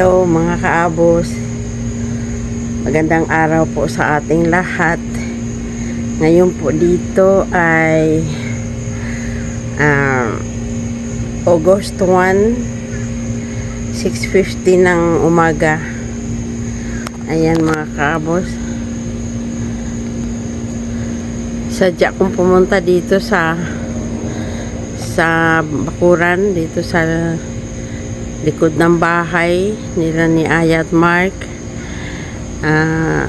Hello mga kaabos. Magandang araw po sa ating lahat. Ngayon po dito ay ah, August 1 6.50 ng umaga. Ayan mga kaabos. Sadya kong pumunta dito sa sa Bakuran dito sa likod ng bahay nila ni Ayat Mark. Ah,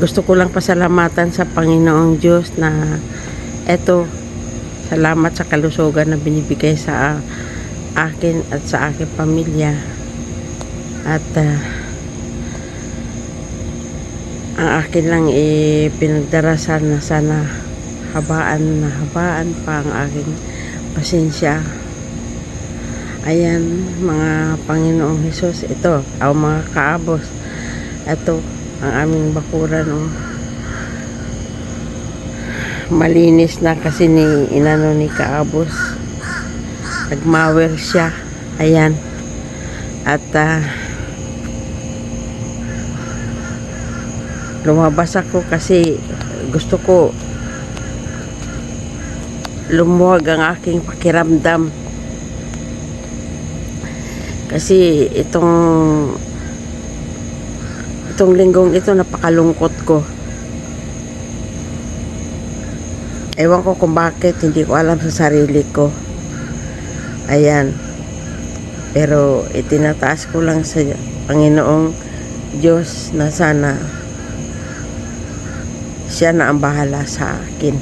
gusto ko lang pasalamatan sa Panginoong Diyos na eto, salamat sa kalusugan na binibigay sa akin at sa aking pamilya. At ah, ang akin lang pinagdarasal na sana habaan na habaan pa ang aking pasensya Ayan, mga Panginoong Hesus, ito, ang mga kaabos. Ito, ang aming bakuran. Oh. Malinis na kasi ni inano ni kaabos. Nagmawer siya. Ayan. At ah, lumabas ako kasi gusto ko lumuwag ang aking pakiramdam kasi itong itong linggong ito napakalungkot ko. Ewan ko kung bakit hindi ko alam sa sarili ko. Ayan. Pero itinataas ko lang sa Panginoong Diyos na sana siya na ang bahala sa akin.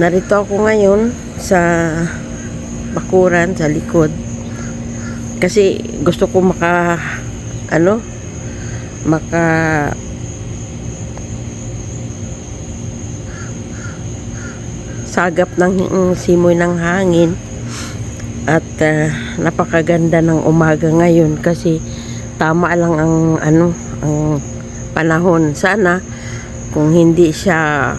Narito ako ngayon sa bakuran sa likod kasi gusto ko maka ano maka sagap ng mm, simoy ng hangin. At ah, napakaganda ng umaga ngayon kasi tama lang ang ano ang panahon. Sana kung hindi siya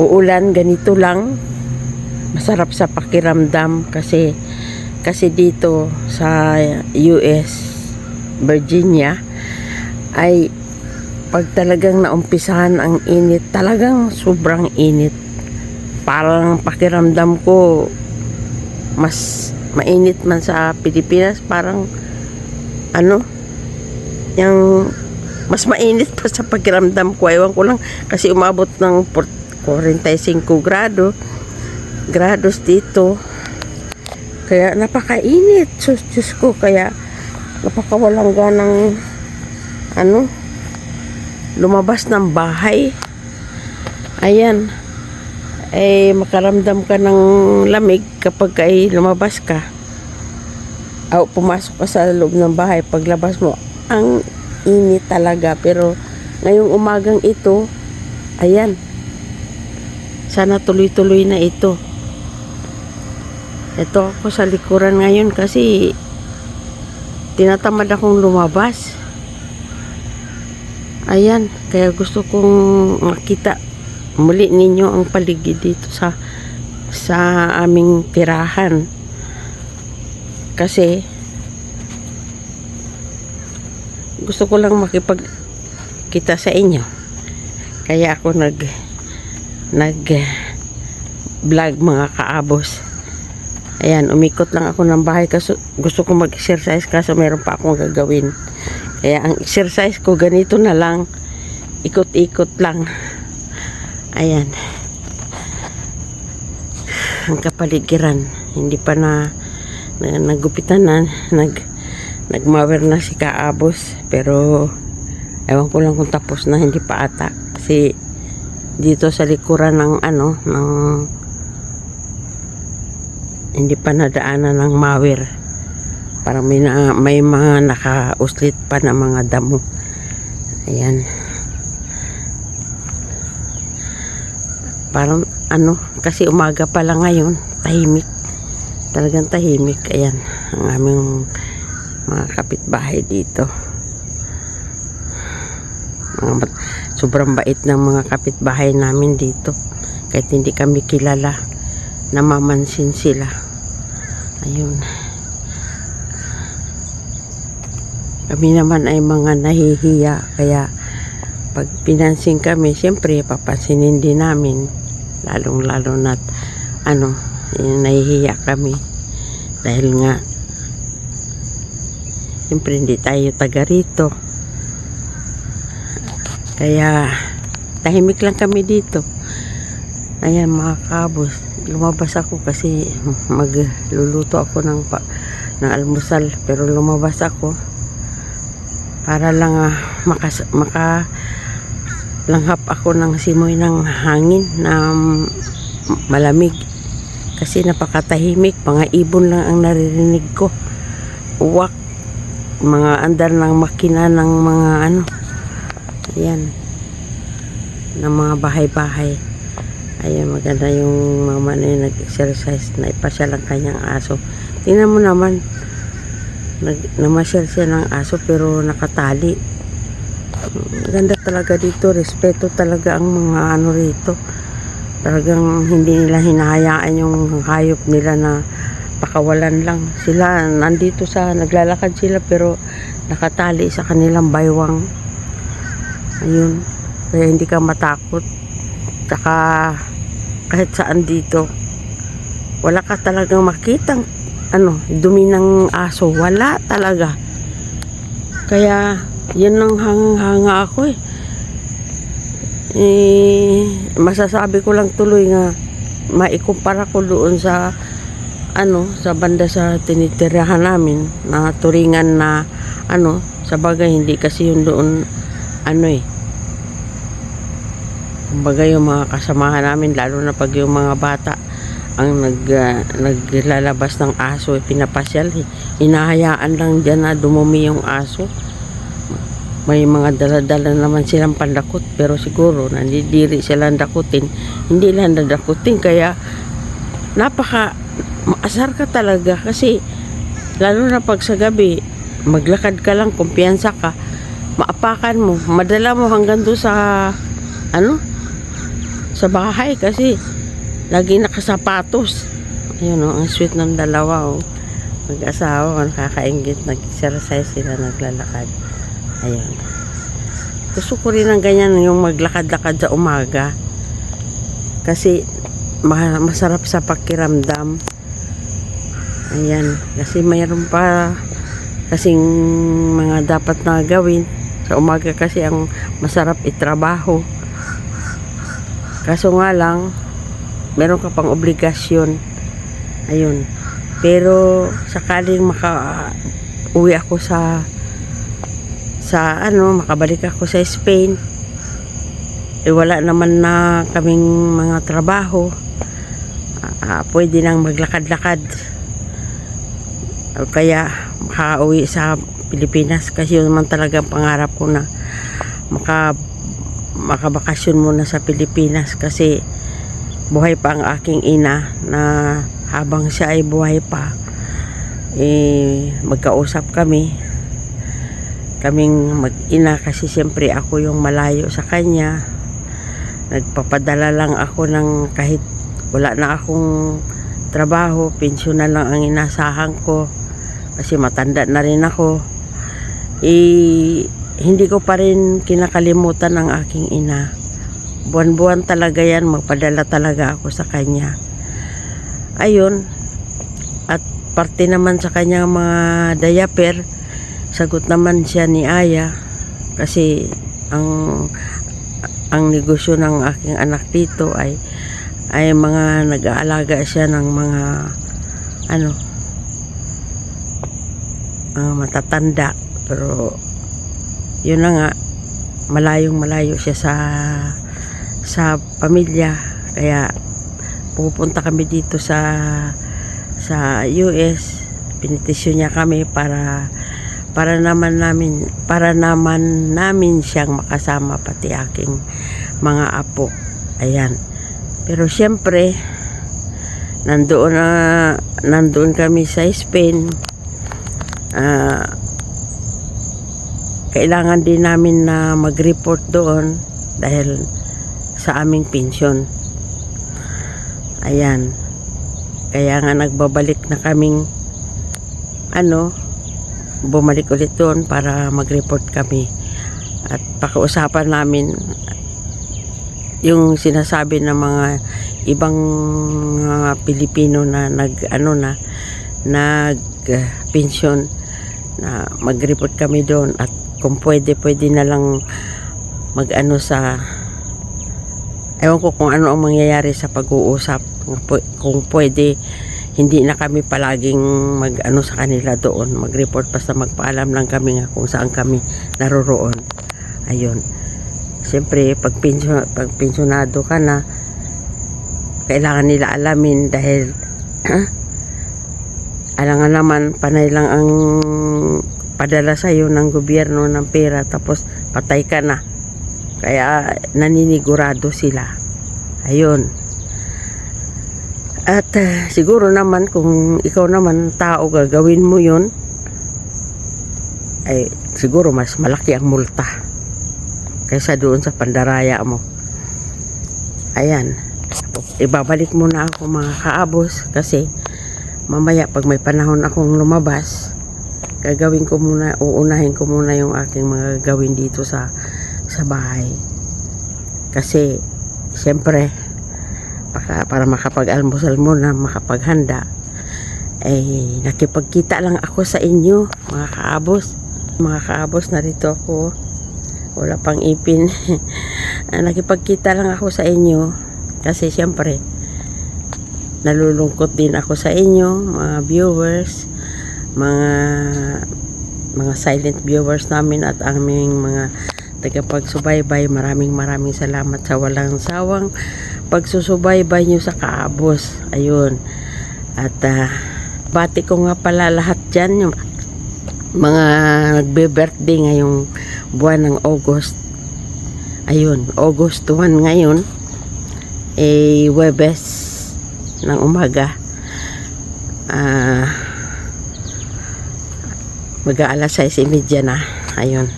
uulan ganito lang masarap sa pakiramdam kasi kasi dito sa US Virginia ay pag talagang naumpisahan ang init talagang sobrang init parang pakiramdam ko mas mainit man sa Pilipinas parang ano yung mas mainit pa sa pakiramdam ko ewan ko lang kasi umabot ng 45 grado grados dito. Kaya napakainit. Diyos, Diyos ko. Kaya napakawalang ganang ano lumabas ng bahay. Ayan. Eh, makaramdam ka ng lamig kapag ay lumabas ka. O, pumasok ka sa loob ng bahay. Paglabas mo, ang init talaga. Pero, ngayong umagang ito, ayan, sana tuloy-tuloy na ito. Ito ako sa likuran ngayon kasi tinatamad akong lumabas. Ayan, kaya gusto kong makita muli ninyo ang paligid dito sa sa aming tirahan. Kasi gusto ko lang makipagkita sa inyo. Kaya ako nag nag vlog mga kaabos. Ayan, umikot lang ako ng bahay kasi gusto ko mag-exercise kaso meron pa akong gagawin. Kaya ang exercise ko ganito na lang. Ikot-ikot lang. Ayan. Ang kapaligiran. Hindi pa na, na nagupitan na. Nag, nagmawer na si Kaabos. Pero ewan ko lang kung tapos na. Hindi pa ata. Kasi dito sa likuran ng ano, ng hindi pa nadaanan ng mawer parang may, na, may mga nakauslit pa na mga damo. Ayan. Parang ano kasi umaga pa lang ngayon tahimik. Talagang tahimik ayan ang aming mga kapitbahay dito. Mga sobrang bait ng mga kapitbahay namin dito. Kahit hindi kami kilala namamansin sila. Ayun. Kami naman ay mga nahihiya kaya pag pinansin kami siyempre papasinin din namin lalong lalo na ano eh, nahihiya kami. Dahil nga siyempre hindi tayo taga rito. Kaya tahimik lang kami dito. Ayan mga kabos, lumabas ako kasi magluluto ako ng, pa, ng almusal. Pero lumabas ako para lang ah, makas, maka langhap ako ng simoy ng hangin na malamig. Kasi napakatahimik, mga ibon lang ang naririnig ko. Uwak, mga andar ng makina ng mga ano. Ayan. Ng mga bahay-bahay. Ayan, maganda yung mama na yung nag-exercise na ipasya lang kanyang aso. Tingnan mo naman, nag, namasyal siya ng aso pero nakatali. Ganda talaga dito, respeto talaga ang mga ano rito. Talagang hindi nila hinahayaan yung hayop nila na pakawalan lang. Sila, nandito sa, naglalakad sila pero nakatali sa kanilang baywang. Ayun, kaya hindi ka matakot. Tsaka kahit saan dito, wala ka talagang makitang ano, dumi ng aso. Wala talaga. Kaya, yan ang hanga ako eh. Eh, masasabi ko lang tuloy nga, maikumpara ko doon sa, ano, sa banda sa tinitirahan namin, na turingan na, ano, sa bagay, hindi kasi yun doon, ano eh, kumbaga yung mga kasamahan namin, lalo na pag yung mga bata, ang nag, ah, naglalabas ng aso, eh, pinapasyal, eh. hinahayaan lang dyan na dumumi yung aso. May mga daladala naman silang pandakot, pero siguro nandidiri silang dakutin. Hindi lang nadakutin, kaya napaka maasar ka talaga kasi lalo na pag sa gabi, maglakad ka lang, kumpiyansa ka, maapakan mo, madala mo hanggang doon sa ano, sa bahay kasi lagi nakasapatos. Ayun oh, ang sweet ng dalawa oh. Mag-asawa, nakakaingit, nag-exercise sila, naglalakad. Ayun. Gusto ko rin ng ganyan yung maglakad-lakad sa umaga. Kasi ma- masarap sa pakiramdam. Ayan. Kasi mayroon pa kasing mga dapat na gawin. Sa umaga kasi ang masarap itrabaho. Kaso nga lang, meron ka pang obligasyon. Ayun. Pero sakaling maka uwi ako sa sa ano, makabalik ako sa Spain. Eh wala naman na kaming mga trabaho. Ah, ah, pwede nang maglakad-lakad. O Kaya makauwi sa Pilipinas kasi yun naman talaga ang pangarap ko na maka makabakasyon muna sa Pilipinas kasi buhay pa ang aking ina na habang siya ay buhay pa eh magkausap kami. Kaming mag-ina kasi siyempre ako yung malayo sa kanya. Nagpapadala lang ako ng kahit wala na akong trabaho pensyon na lang ang inasahan ko kasi matanda na rin ako. Eh hindi ko pa rin kinakalimutan ang aking ina. Buwan-buwan talaga yan magpadala talaga ako sa kanya. Ayun at parte naman sa kanyang mga diaper sagot naman siya ni Aya kasi ang ang negosyo ng aking anak dito ay ay mga nag-aalaga siya ng mga ano mga matatanda. Pero yun na nga malayong malayo siya sa sa pamilya. Kaya pupunta kami dito sa sa US pinitisyon niya kami para para naman namin para naman namin siyang makasama pati aking mga apo. Ayan. Pero syempre nandoon na nandoon kami sa Spain. Ah kailangan din namin na mag-report doon dahil sa aming pensyon ayan kaya nga nagbabalik na kaming ano bumalik ulit doon para mag-report kami. At pakiusapan namin yung sinasabi ng mga ibang mga Pilipino na nag ano na nag uh, pension na mag-report kami doon at kung pwede pwede na lang mag ano sa ewan ko kung ano ang mangyayari sa pag-uusap. Kung pw- kung pwede hindi na kami palaging mag ano sa kanila doon. Mag-report basta magpaalam lang kami nga kung saan kami naroroon. Ayun. Siyempre pag, pensyo, pag pensyonado ka na kailangan nila alamin dahil alangan naman panay lang ang padala sa iyo ng gobyerno ng pera tapos patay ka na. Kaya naninigurado sila. Ayun. At ah, siguro naman kung ikaw naman tao gagawin mo yun ay siguro mas malaki ang multa kaysa doon sa pandaraya mo. Ayan. Ibabalik muna ako mga kaabos kasi mamaya pag may panahon akong lumabas gagawin ko muna uunahin ko muna yung aking mga gawin dito sa sa bahay. Kasi siyempre para, para makapag-almusal muna makapaghanda ay nakipagkita lang ako sa inyo mga kaabos. Mga kaabos narito ako. Wala pang ipin. Ah, nakipagkita lang ako sa inyo. Kasi siyempre nalulungkot din ako sa inyo mga viewers mga mga silent viewers namin at aming mga tagapagsubaybay maraming maraming salamat sa walang sawang pagsusubaybay nyo sa kaabos. Ayun. At ah, bati ko nga pala lahat dyan yung mga nagbe-birthday ngayong buwan ng August. Ayun August 1 ngayon eh Webes ng umaga. Ah mag-aalas 6.30 na. Ayun.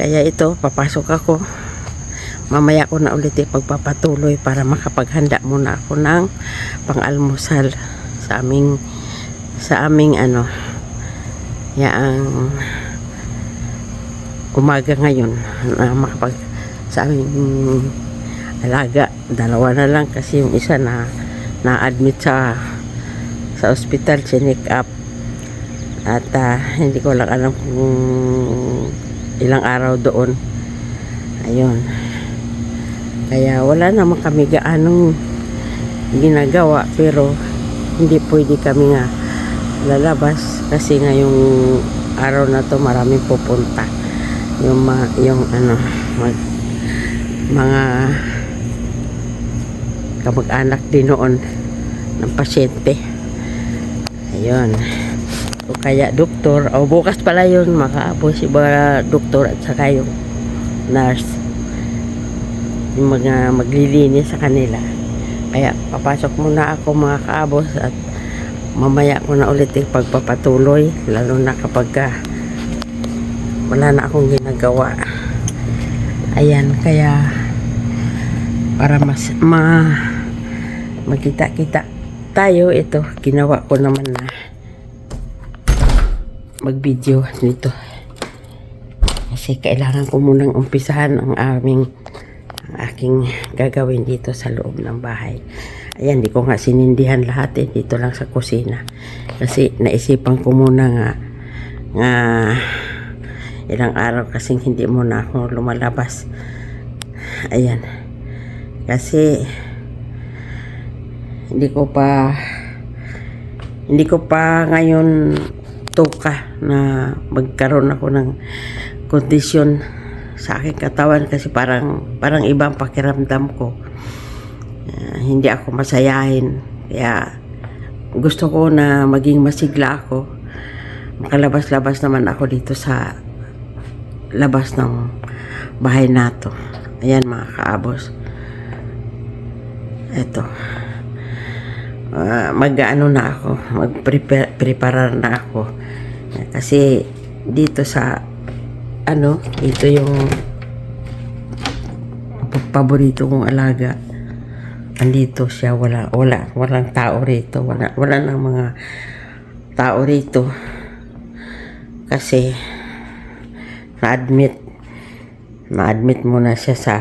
Kaya ito papasok ako. Mamaya ko na ulit eh pagpapatuloy para makapaghanda muna ako ng pang-almusal sa aming sa aming ano yaang umaga ngayon na makapag sa aming alaga. Dalawa na lang kasi yung isa na na-admit sa sa ospital chinik up at ah, hindi ko lang alam kung ilang araw doon. Ayun. Kaya wala naman kami gaanong ginagawa pero hindi pwede kami nga lalabas kasi ngayong araw na to maraming pupunta. Yung ma, yung ano mag, mga kamag-anak din noon ng pasyente. Ayun o kaya doktor o bukas pala yun makaabos si ba doktor at saka yung nurse. Yung mga maglilinis sa kanila. Kaya papasok muna ako mga kaabos at mamaya ko na ulit yung pagpapatuloy lalo na kapag ka wala na akong ginagawa. Ayan kaya para mas ma magkita-kita tayo ito ginawa ko naman na mag video nito. Kasi kailangan ko munang umpisahan ang aming ang aking gagawin dito sa loob ng bahay. Ayan di ko nga sinindihan lahat eh dito lang sa kusina. Kasi naisipan ko muna nga nga ilang araw kasing hindi muna ako lumalabas. Ayan. Kasi hindi ko pa hindi ko pa ngayon tuka na magkaroon ako ng kondisyon sa aking katawan kasi parang parang ibang pakiramdam ko. Ah, hindi ako masayahin. Kaya gusto ko na maging masigla ako. Makalabas-labas naman ako dito sa labas ng bahay nato ayan mga kaabos. Eto. Uh, mag-ano na ako mag-prepare na ako kasi dito sa ano ito yung paborito kong alaga. Andito siya wala wala walang tao rito. Wala wala nang mga tao rito. Kasi na-admit na-admit muna siya sa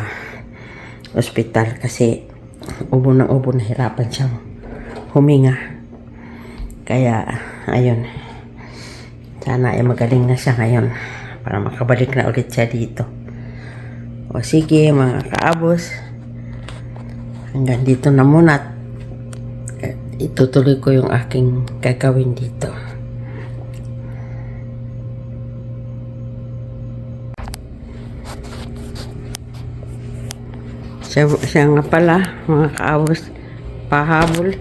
ospital kasi ubo ng ubo nahirapan siyang huminga. Kaya ayun sana ay magaling na siya ngayon para makabalik na ulit siya dito. O sige mga kaabos. Hanggang dito na muna at eh, itutuloy ko yung aking gagawin dito. Siya, siya nga pala mga kaabos pahabol.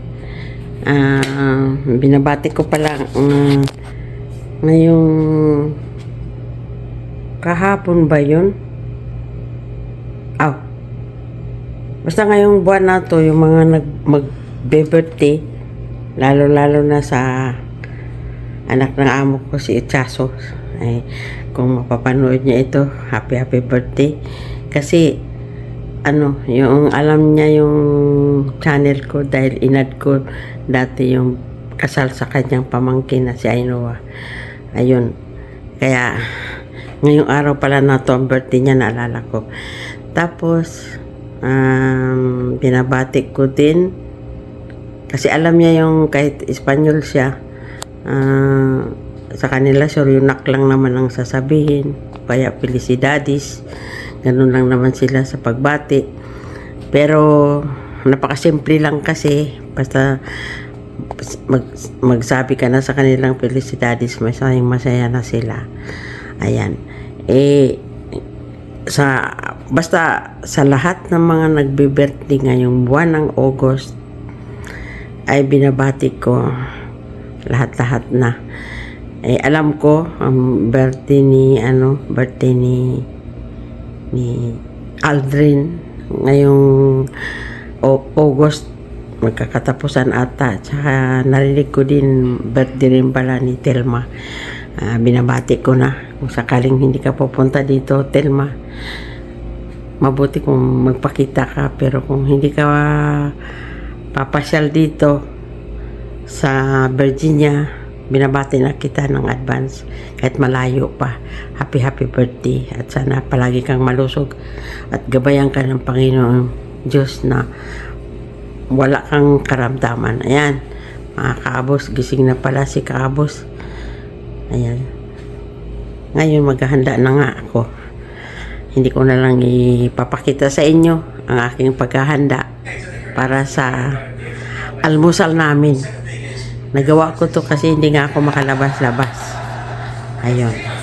Ah, binabati ko pala um, ngayong kahapon ba yun? Aw. Basta ngayong buwan na to, yung mga nag magbe-birthday, lalo-lalo na sa anak ng amo ko si Itchaso. Ay, kung mapapanood niya ito, happy happy birthday. Kasi ano, yung alam niya yung channel ko dahil inad ko dati yung kasal sa kanyang pamangkin na si Ainoa. Ayun. Kaya, ngayong araw pala na to ang birthday niya, naalala ko. Tapos, um, binabati ko din kasi alam niya yung kahit Espanyol siya, ah, sa kanila suryunak lang naman ang sasabihin. Kaya felicidades. Ganun lang naman sila sa pagbati. Pero napakasimple lang kasi basta mag, magsabi ka na sa kanilang felicidades, masayang masaya na sila. Ayan. Eh, sa basta sa lahat ng mga nagbe-birthday ngayong buwan ng August ay binabati ko lahat-lahat na. Eh, alam ko, ang birthday ni, ano, birthday ni, ni Aldrin, ngayong O- August, magkakatapusan ata. Tsaka narinig ko din, birthday rin pala ni Telma. Ah, binabati ko na. Kung sakaling hindi ka pupunta dito, Telma, mabuti kung magpakita ka. Pero kung hindi ka papasyal dito sa Virginia, binabati na kita ng advance kahit malayo pa. Happy happy birthday at sana palagi kang malusog at gabayan ka ng Panginoon Diyos na wala kang karamdaman. Ayan, mga kaabos, gising na pala si kaabos. Ayan. Ngayon maghahanda na nga ako. Hindi ko na lang ipapakita sa inyo ang aking paghahanda para sa almusal namin. Nagawa ko to kasi hindi nga ako makalabas-labas. Ayun.